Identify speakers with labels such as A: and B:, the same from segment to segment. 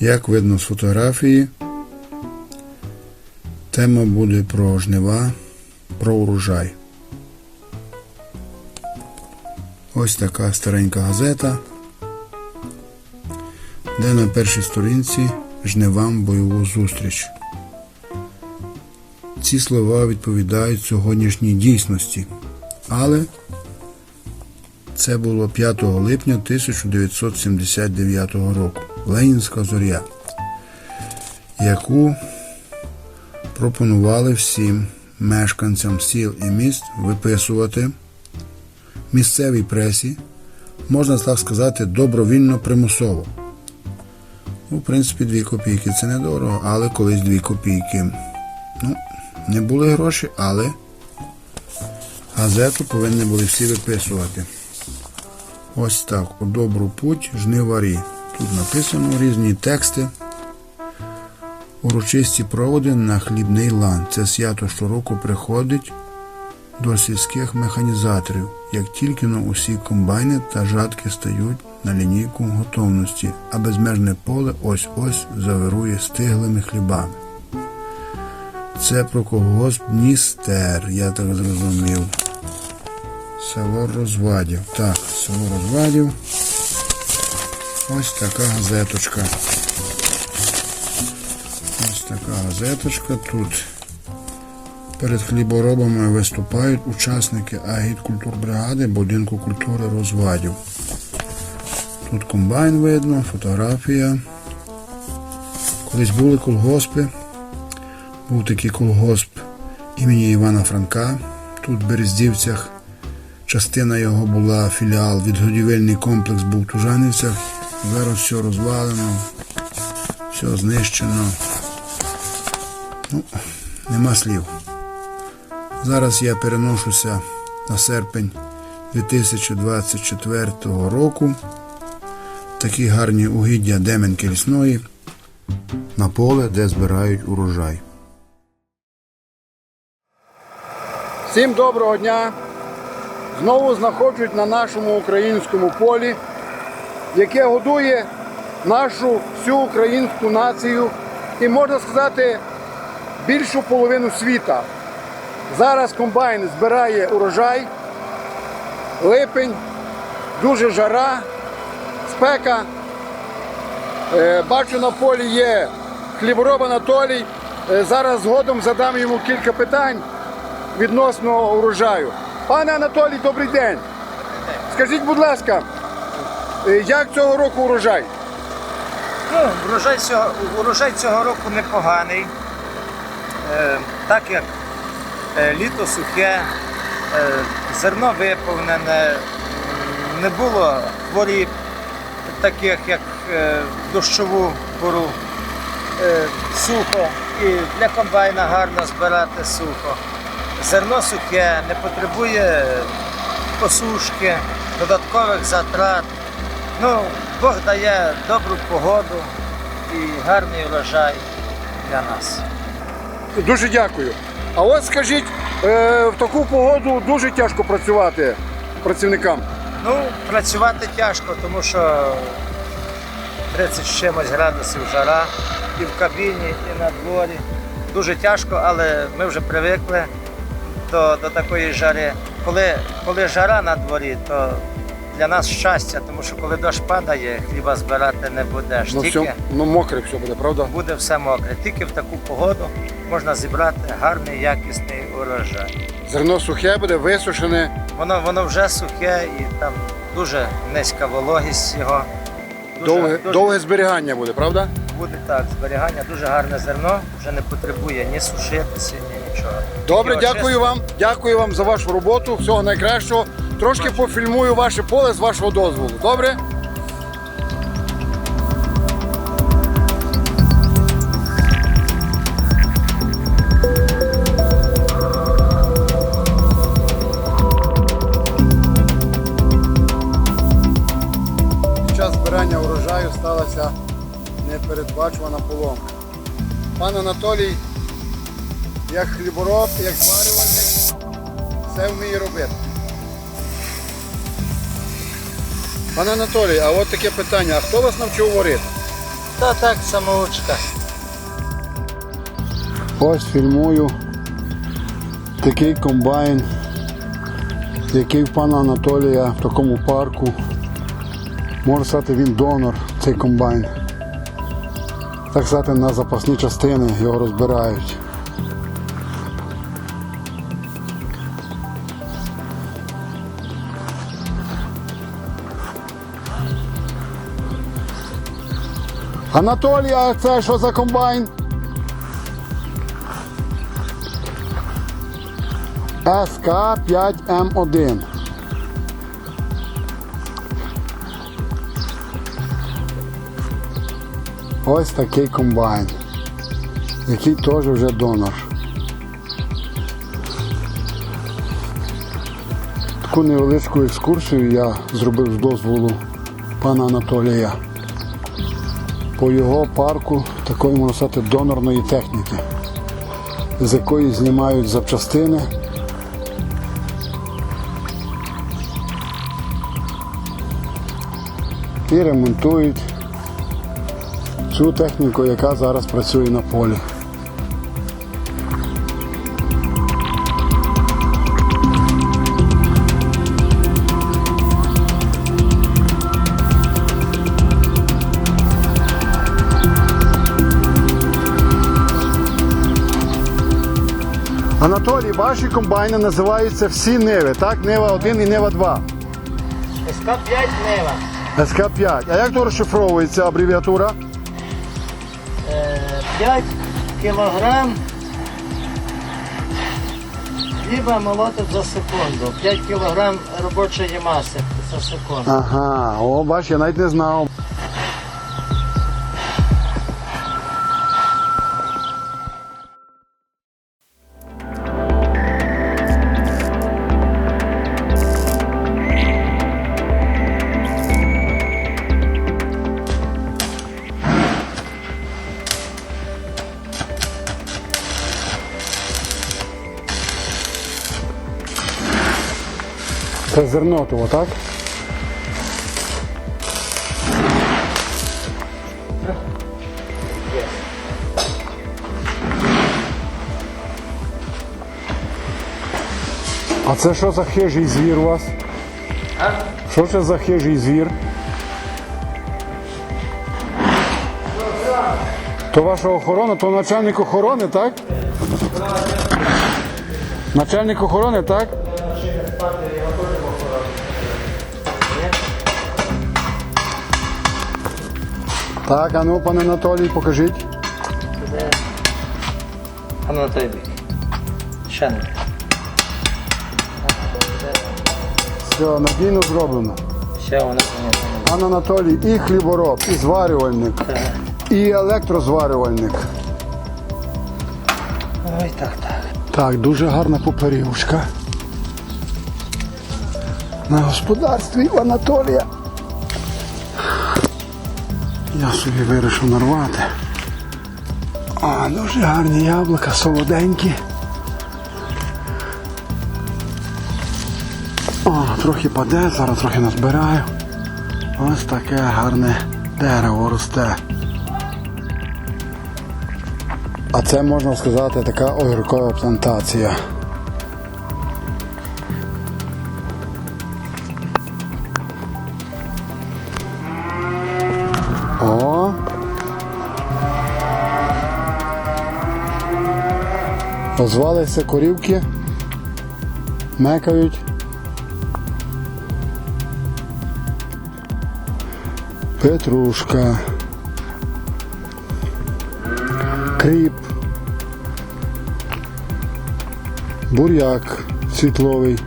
A: Як видно з фотографії, тема буде про жнива, про урожай. Ось така старенька газета, де на першій сторінці жнивам бойову зустріч. Ці слова відповідають сьогоднішній дійсності, але це було 5 липня 1979 року. Ленінська зоря, яку пропонували всім мешканцям сіл і міст виписувати місцевій пресі, можна так сказати, добровільно примусово. Ну, в принципі, 2 копійки це недорого, але колись 2 копійки. Ну, не були гроші, але газету повинні були всі виписувати. Ось так, у добру путь жниварі. Тут написано різні тексти. Урочисті проводи на хлібний лан. Це свято щороку приходить до сільських механізаторів, як тільки но усі комбайни та жатки стають на лінійку готовності, а безмежне поле ось-ось завирує стиглими хлібами. Це про колгосп Дністер, я так зрозумів. Село Розвадів. Так, село Розвадів. Ось така газеточка. Ось така газеточка. Тут перед хліборобами виступають учасники агіткультурбригади будинку культури Розвадів. Тут комбайн видно, фотографія. Колись були колгоспи. Був такий колгосп імені Івана Франка. Тут в Берездівцях частина його була філіал, відгодівельний комплекс був в Тужанівцях. Зараз все розвалено, все знищено. Ну, нема слів. Зараз я переношуся на серпень 2024 року. Такі гарні угіддя Деменки лісної на поле, де збирають урожай. Всім доброго дня! Знову знаходжусь на нашому українському полі, яке годує нашу всю українську націю і, можна сказати, більшу половину світа. Зараз комбайн збирає урожай, липень, дуже жара, спека. Е, Бачу на полі є хлібороб Анатолій. Е, Зараз згодом задам йому кілька питань відносно урожаю. Пане Анатолій, добрий день. Скажіть, будь ласка, як цього року урожай?
B: Ну, урожай цього, урожай цього року непоганий. Е, так як е, літо сухе, е, зерно виповнене, не було хворіб, таких як е, дощову пору. Е, сухо і для комбайна гарно збирати сухо. Зерно сухе, не потребує посушки, додаткових затрат. Ну, Бог дає добру погоду і гарний урожай для нас.
A: Дуже дякую. А от скажіть, е, в таку погоду дуже тяжко працювати працівникам.
B: Ну, працювати тяжко, тому що 30 чимось градусів жара і в кабіні, і на дворі. Дуже тяжко, але ми вже привикли до, до такої жари. Коли, коли жара на дворі, то для нас щастя, тому що коли дощ падає, хліба збирати не будеш.
A: Ну,
B: Тільки
A: все, ну мокре все буде, правда?
B: буде все мокре. Тільки в таку погоду можна зібрати гарний, якісний урожай.
A: Зерно сухе буде, висушене.
B: Воно, воно вже сухе і там дуже низька вологість його. Дуже-
A: Довге,
B: дуже
A: довге зберігання буде, правда?
B: Буде так, зберігання, дуже гарне зерно, вже не потребує ні сушитися, ні нічого.
A: Добре,
B: Його
A: дякую
B: чисто-
A: вам. Дякую вам за вашу роботу. Всього найкращого. Трошки пофільмую ваше поле з вашого дозволу. Добре? Час збирання урожаю сталася непередбачувана поломка. Пан Анатолій, як хлібороб, як зварювальник, все вміє робити. Пане Анатолій, а от таке питання, а хто вас навчив варити?
B: Та так, самоучка.
A: Ось фільмую такий комбайн, який в пана Анатолія в такому парку. Можна сказати, він донор, цей комбайн. Так сказати, на запасні частини його розбирають. Анатолій, а це що за комбайн? СК5М1. Ось такий комбайн, який теж вже донор. Таку невеличку екскурсію я зробив з дозволу пана Анатолія по його парку такої можна сказати донорної техніки, з якої знімають запчастини. І ремонтують цю техніку, яка зараз працює на полі. Анатолій, ваші комбайни називаються всі Ниви, так? Нива 1 і Нива 2.
B: СК-5 Нива.
A: СК5. А як то розшифровується абревіатура?
B: 5 кілограм хліба молотить за секунду. 5 кілограм робочої маси за секунду.
A: Ага, о, бач, я навіть не знав. Це зернотово, так? А це що за хижий звір у вас?
B: А?
A: Що це за хижий звір? То ваша охорона, то начальник охорони, так? Начальник охорони, так? Так, а ну, пане Анатолій, покажіть.
B: А на той бік. Ще не.
A: Все, надійно зроблено.
B: Ще вона звісно.
A: Пан Анатолій і хлібороб, і зварювальник, і електрозварювальник.
B: Ой, так, так.
A: Так, дуже гарна поперівочка. На господарстві у Анатолія. Я собі вирішив нарвати. А, дуже гарні яблука, солоденькі. О, трохи паде, зараз трохи назбираю. Ось таке гарне дерево росте. А це можна сказати така огіркова плантація. Озвалися корівки, мекають. Петрушка. Кріп. Буряк світловий.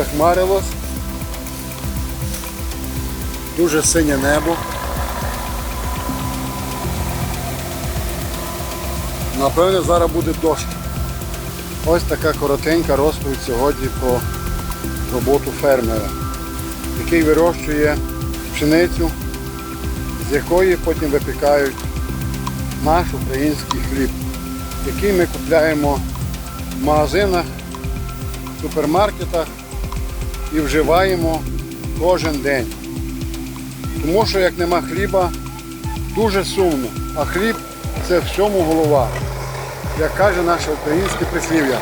A: Захмарилось. Дуже синє небо.
C: Напевне, зараз буде дощ. Ось така коротенька розповідь сьогодні про роботу фермера, який вирощує пшеницю, з якої потім випікають наш український хліб, який ми купляємо в магазинах, супермаркетах і вживаємо кожен день. Тому що як нема хліба, дуже сумно. А хліб це всьому голова, як каже наше українське прислів'я.